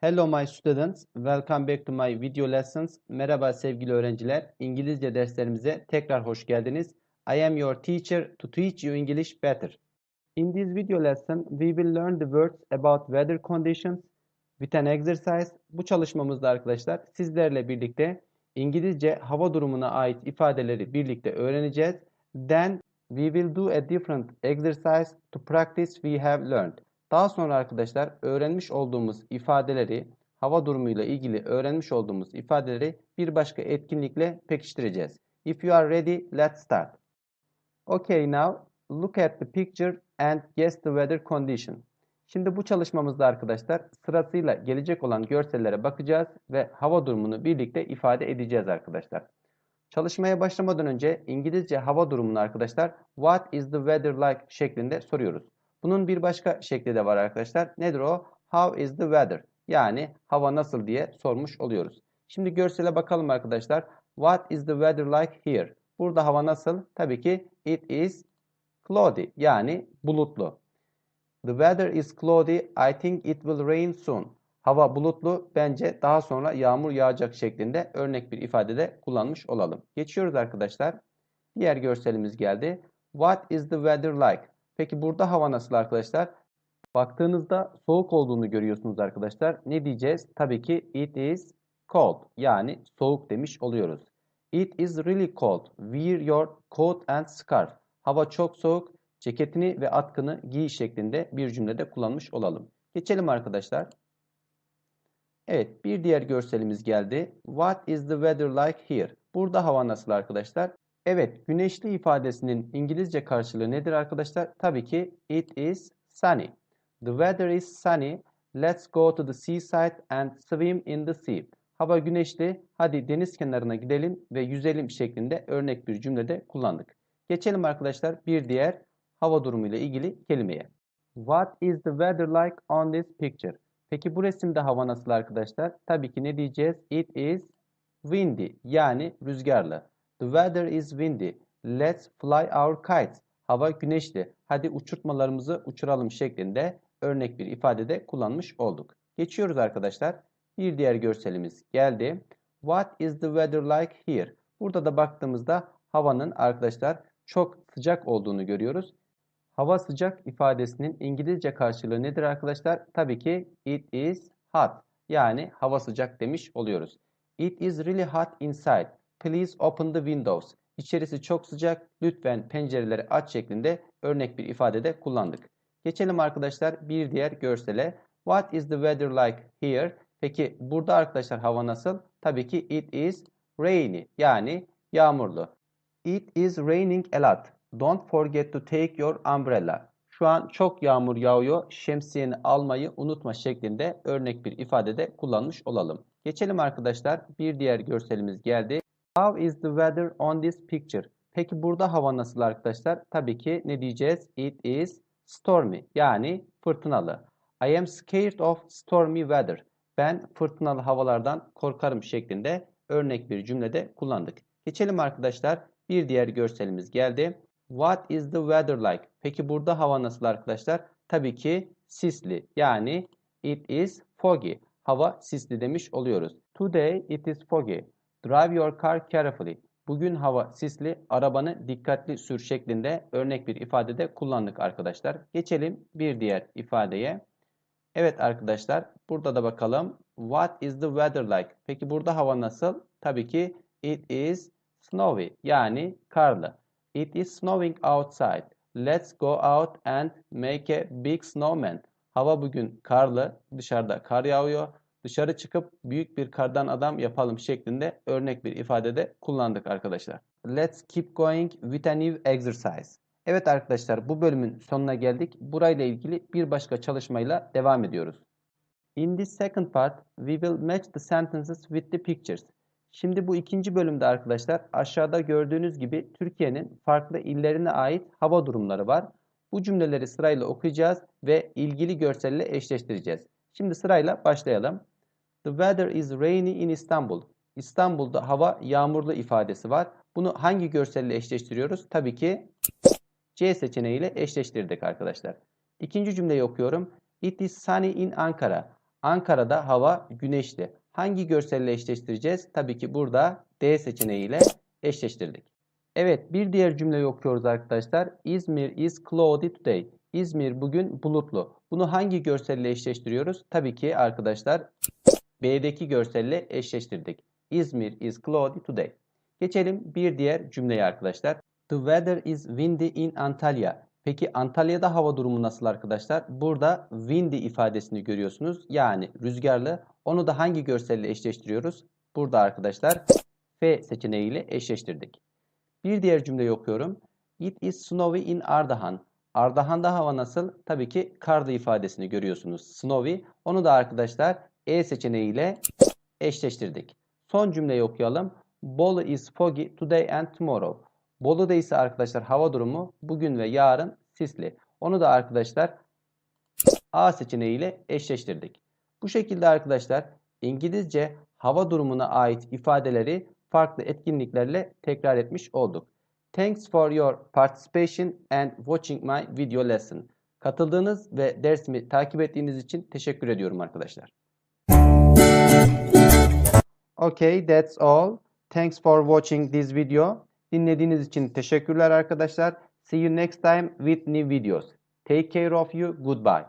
Hello my students, welcome back to my video lessons. Merhaba sevgili öğrenciler, İngilizce derslerimize tekrar hoş geldiniz. I am your teacher to teach you English better. In this video lesson, we will learn the words about weather conditions with an exercise. Bu çalışmamızda arkadaşlar sizlerle birlikte İngilizce hava durumuna ait ifadeleri birlikte öğreneceğiz. Then we will do a different exercise to practice we have learned. Daha sonra arkadaşlar öğrenmiş olduğumuz ifadeleri, hava durumuyla ilgili öğrenmiş olduğumuz ifadeleri bir başka etkinlikle pekiştireceğiz. If you are ready, let's start. Okay, now look at the picture and guess the weather condition. Şimdi bu çalışmamızda arkadaşlar sırasıyla gelecek olan görsellere bakacağız ve hava durumunu birlikte ifade edeceğiz arkadaşlar. Çalışmaya başlamadan önce İngilizce hava durumunu arkadaşlar what is the weather like şeklinde soruyoruz. Bunun bir başka şekli de var arkadaşlar. Nedir o? How is the weather? Yani hava nasıl diye sormuş oluyoruz. Şimdi görsele bakalım arkadaşlar. What is the weather like here? Burada hava nasıl? Tabii ki it is cloudy yani bulutlu. The weather is cloudy. I think it will rain soon. Hava bulutlu. Bence daha sonra yağmur yağacak şeklinde örnek bir ifadede kullanmış olalım. Geçiyoruz arkadaşlar. Diğer görselimiz geldi. What is the weather like? Peki burada hava nasıl arkadaşlar? Baktığınızda soğuk olduğunu görüyorsunuz arkadaşlar. Ne diyeceğiz? Tabii ki it is cold. Yani soğuk demiş oluyoruz. It is really cold. Wear your coat and scarf. Hava çok soğuk. Ceketini ve atkını giy şeklinde bir cümlede kullanmış olalım. Geçelim arkadaşlar. Evet, bir diğer görselimiz geldi. What is the weather like here? Burada hava nasıl arkadaşlar? Evet, güneşli ifadesinin İngilizce karşılığı nedir arkadaşlar? Tabii ki it is sunny. The weather is sunny. Let's go to the seaside and swim in the sea. Hava güneşli. Hadi deniz kenarına gidelim ve yüzelim şeklinde örnek bir cümlede kullandık. Geçelim arkadaşlar bir diğer hava durumu ile ilgili kelimeye. What is the weather like on this picture? Peki bu resimde hava nasıl arkadaşlar? Tabii ki ne diyeceğiz? It is windy yani rüzgarlı. The weather is windy. Let's fly our kites. Hava güneşli. Hadi uçurtmalarımızı uçuralım şeklinde örnek bir ifadede kullanmış olduk. Geçiyoruz arkadaşlar. Bir diğer görselimiz geldi. What is the weather like here? Burada da baktığımızda havanın arkadaşlar çok sıcak olduğunu görüyoruz. Hava sıcak ifadesinin İngilizce karşılığı nedir arkadaşlar? Tabii ki it is hot. Yani hava sıcak demiş oluyoruz. It is really hot inside. Please open the windows. İçerisi çok sıcak. Lütfen pencereleri aç şeklinde örnek bir ifadede kullandık. Geçelim arkadaşlar bir diğer görsele. What is the weather like here? Peki burada arkadaşlar hava nasıl? Tabii ki it is rainy yani yağmurlu. It is raining a lot. Don't forget to take your umbrella. Şu an çok yağmur yağıyor. Şemsiyeni almayı unutma şeklinde örnek bir ifadede kullanmış olalım. Geçelim arkadaşlar. Bir diğer görselimiz geldi. How is the weather on this picture? Peki burada hava nasıl arkadaşlar? Tabii ki ne diyeceğiz? It is stormy yani fırtınalı. I am scared of stormy weather. Ben fırtınalı havalardan korkarım şeklinde örnek bir cümlede kullandık. Geçelim arkadaşlar. Bir diğer görselimiz geldi. What is the weather like? Peki burada hava nasıl arkadaşlar? Tabii ki sisli yani it is foggy. Hava sisli demiş oluyoruz. Today it is foggy. Drive your car carefully. Bugün hava sisli, arabanı dikkatli sür şeklinde örnek bir ifadede kullandık arkadaşlar. Geçelim bir diğer ifadeye. Evet arkadaşlar, burada da bakalım. What is the weather like? Peki burada hava nasıl? Tabii ki it is snowy yani karlı. It is snowing outside. Let's go out and make a big snowman. Hava bugün karlı, dışarıda kar yağıyor. Dışarı çıkıp büyük bir kardan adam yapalım şeklinde örnek bir ifadede kullandık arkadaşlar. Let's keep going with a new exercise. Evet arkadaşlar bu bölümün sonuna geldik. Burayla ilgili bir başka çalışmayla devam ediyoruz. In this second part, we will match the sentences with the pictures. Şimdi bu ikinci bölümde arkadaşlar aşağıda gördüğünüz gibi Türkiye'nin farklı illerine ait hava durumları var. Bu cümleleri sırayla okuyacağız ve ilgili görselle eşleştireceğiz. Şimdi sırayla başlayalım. The weather is rainy in Istanbul. İstanbul'da hava yağmurlu ifadesi var. Bunu hangi görselle eşleştiriyoruz? Tabii ki C seçeneğiyle eşleştirdik arkadaşlar. İkinci cümleyi okuyorum. It is sunny in Ankara. Ankara'da hava güneşli. Hangi görselle eşleştireceğiz? Tabii ki burada D seçeneğiyle eşleştirdik. Evet bir diğer cümleyi okuyoruz arkadaşlar. İzmir is cloudy today. İzmir bugün bulutlu. Bunu hangi görselle eşleştiriyoruz? Tabii ki arkadaşlar B'deki görselle eşleştirdik. İzmir is cloudy today. Geçelim bir diğer cümleye arkadaşlar. The weather is windy in Antalya. Peki Antalya'da hava durumu nasıl arkadaşlar? Burada windy ifadesini görüyorsunuz. Yani rüzgarlı. Onu da hangi görselle eşleştiriyoruz? Burada arkadaşlar F seçeneğiyle eşleştirdik. Bir diğer cümleyi okuyorum. It is snowy in Ardahan. Ardahan'da hava nasıl? Tabii ki karlı ifadesini görüyorsunuz. Snowy. Onu da arkadaşlar E seçeneğiyle eşleştirdik. Son cümleyi okuyalım. Bolu is foggy today and tomorrow. Bolu'da ise arkadaşlar hava durumu bugün ve yarın sisli. Onu da arkadaşlar A seçeneğiyle eşleştirdik. Bu şekilde arkadaşlar İngilizce hava durumuna ait ifadeleri farklı etkinliklerle tekrar etmiş olduk. Thanks for your participation and watching my video lesson. Katıldığınız ve dersimi takip ettiğiniz için teşekkür ediyorum arkadaşlar. Okay, that's all. Thanks for watching this video. Dinlediğiniz için teşekkürler arkadaşlar. See you next time with new videos. Take care of you. Goodbye.